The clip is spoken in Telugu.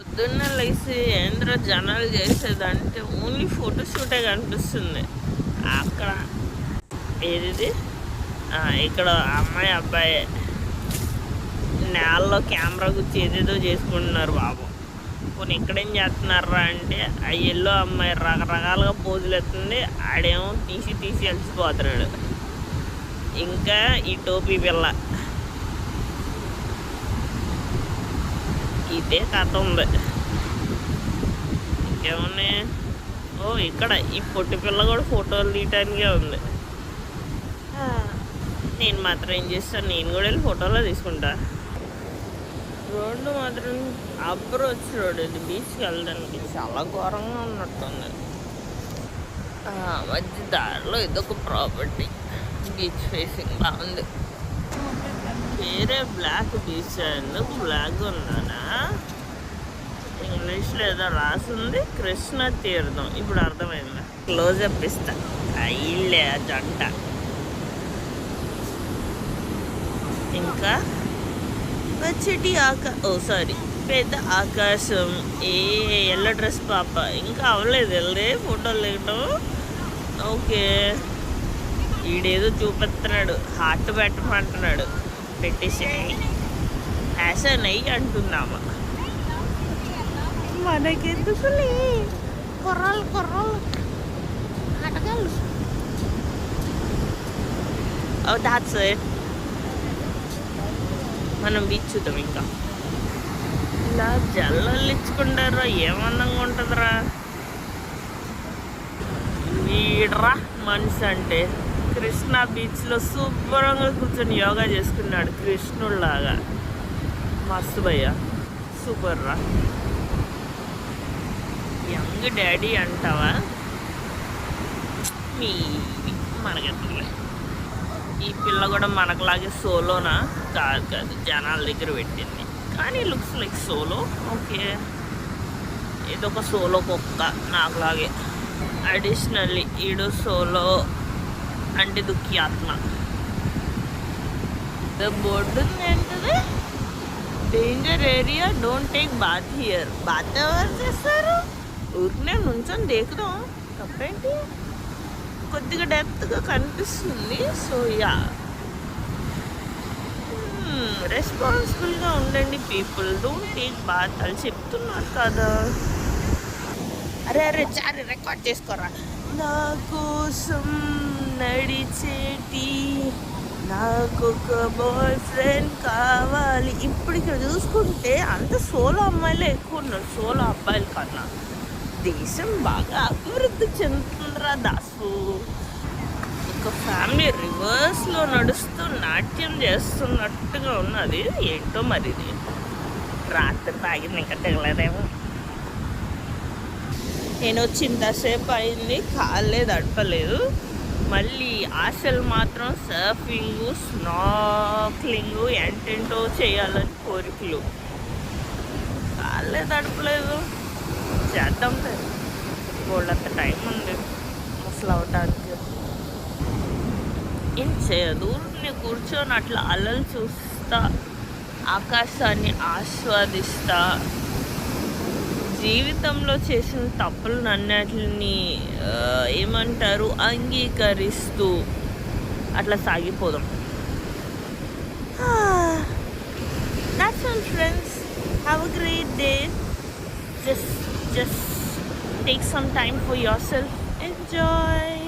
పొద్దున్న లేచి ఏంద్ర జనాలు చేసేదంటే ఓన్లీ ఫోటోషూటే కనిపిస్తుంది. అక్కడ ఏది ఆ, ఇక్కడ అమ్మాయి అబ్బాయి నేలలో కెమెరా గుచ్చి ఏదేదో చేసుకుంటున్నారు బాబు. కొన్ని ఇక్కడేం చేస్తున్నారా అంటే ఆ ఎల్లో అమ్మాయి రకరకాలుగా పోజులు ఎత్తుంది ఆడేమో తీసి తీసి అలసిపోతున్నాడు. ఇంకా ఈ టోపీ పిల్ల. ఇదే కథ ఉంది. ఇంకేమున్నాయి ఓ ఇక్కడ ఈ పొట్టి పిల్ల కూడా ఫోటోలు తీయటానికే ఉంది. నేను మాత్రం ఏం చేస్తాను? నేను కూడా వెళ్ళి ఫోటోలో తీసుకుంటా. రోడ్డు మాత్రం అప్రోచ్ రోడ్ ఇది బీచ్కి వెళ్ళడానికి. చాలా ఘోరంగా ఉన్నట్టుంది. మధ్య దారిలో ఇదొక ప్రాపర్టీ. బీచ్ ఫేసింగ్ బాగుంది. వేరే బ్లాక్ బీచ్ బ్లాక్ ఉందనా ఇంగ్లీష్లో ఏదో రాసింది కృష్ణ తీర్థం ఇప్పుడు అర్థమైందా క్లోజ్ అప్ ఇస్తా అయ్యిలే జంట ఇంకా పచ్చటి ఆకా ఓ సారీ పెద్ద ఆకాశం ఏ ఎల్ల డ్రెస్ పాప ఇంకా అవ్వలేదు వెళ్ళే ఫోటోలు దిగటం ఓకే ఈడేదో చూపిస్తున్నాడు హార్ట్ పెట్టమంటున్నాడు పెట్టేసి ఫ్యాషన్ అయ్యి అంటున్నాము. మనకెందుకులే కుర్రలు కుర్రలు. అడగలు ఓ oh, దాట్స్ ఇట్ మనం బీచ్ చూద్దాం ఇంకా. ఇలా జల్లలు ఇచ్చుకుంటారా ఏమందంగా ఉంటుందిరా? వీడ్రా మనిషి అంటే. కృష్ణా బీచ్లో శుభ్రంగా కూర్చొని యోగా చేసుకున్నాడు కృష్ణుడిలాగా మస్తు భయ్య. సూపర్ రా. యంగ్ డాడీ అంటావా? మీ మనకెట్లే ఈ పిల్ల కూడా మనకులాగే సోలోనా? కాదు కాదు. జనాల దగ్గర పెట్టింది. కానీ లుక్స్ లైక్ సోలో? ఓకే. ఇదొక సోలో కుక్క నాకులాగే. అడిషనల్లీ ఈడు సోలో. అంటే దుఃఖి ఆత్మ. బోర్డు ఉంది ఏంటది danger area don't take bath here bath ఎవరు చేస్తారు? ఊరికనే నుంచొని దేకుదాం. తప్పేంటి? కొద్దిగా డెప్త్గా కనిపిస్తుంది. సో యా రెస్పాన్సిబుల్గా ఉండండి పీపుల్ డోంట్ టేక్ బాత్ అని చెప్తున్నారు కదా. అరే అరే చారి రికార్డ్ చేసుకోరా? నా కోసం నడిచేటి నాకు ఒక బాయ్ ఫ్రెండ్ కావాలి. ఇప్పుడు ఇక్కడ చూసుకుంటే అంత సోలో అమ్మాయిలే ఎక్కువ ఉన్నారు. సోలో అబ్బాయిల కన్నా. దేశం బాగా అభివృద్ధి చెందుతుందిరా దాసు. ఒక ఫ్యామిలీ రివర్స్లో నడుస్తూ నాట్యం చేస్తున్నట్టుగా ఉన్నది. ఏంటో మరి ఇది రాత్రి తాగింది ఇంకా తెగలేదేమో. నేను వచ్చి ఇంతసేపు అయింది. కాళ్ళే తడపలేదు. మళ్ళీ ఆశలు మాత్రం సర్ఫింగ్ స్నాక్లింగ్ ఎంటెంటో చేయాలని కోరికలు. కాళ్ళే తడపలేదు. చేద్దాం వాళ్ళంత టైం ఉంది. అసలు అవటానికి. ఏం చేయదు నేను కూర్చొని అట్లా అలలు చూస్తా ఆకాశాన్ని ఆస్వాదిస్తా. జీవితంలో చేసిన తప్పులు నన్నట్లని ఏమంటారు అంగీకరిస్తూ అట్లా సాగిపోదాం. Not some friends have a great day just just take some time for yourself enjoy